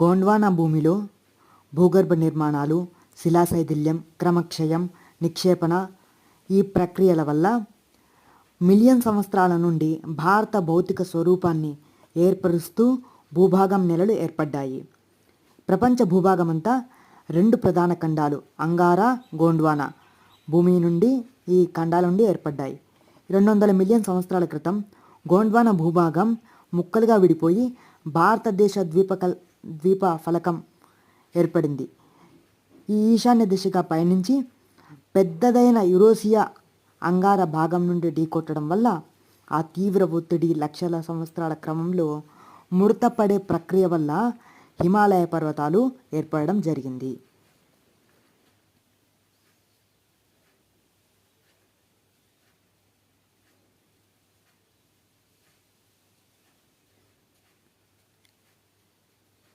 గోండ్వానా భూమిలో భూగర్భ నిర్మాణాలు శిలాశైథిల్యం క్రమక్షయం నిక్షేపణ ఈ ప్రక్రియల వల్ల మిలియన్ సంవత్సరాల నుండి భారత భౌతిక స్వరూపాన్ని ఏర్పరుస్తూ భూభాగం నెలలు ఏర్పడ్డాయి. ప్రపంచ భూభాగమంతా రెండు ప్రధాన ఖండాలు అంగారా గోండ్వానా భూమి నుండి ఈ ఖండాల నుండి ఏర్పడ్డాయి. రెండు వందల మిలియన్ సంవత్సరాల క్రితం గోండ్వానా భూభాగం ముక్కలుగా విడిపోయి భారతదేశ ద్వీపకల్ ద్వీప ఫలకం ఏర్పడింది. ఈ ఈశాన్య దిశగా పయనించి పెద్దదైన యురోసియా అంగార భాగం నుండి ఢీకొట్టడం వల్ల ఆ తీవ్ర ఒత్తిడి లక్షల సంవత్సరాల క్రమంలో ముడతపడే ప్రక్రియ వల్ల హిమాలయ పర్వతాలు ఏర్పడడం జరిగింది.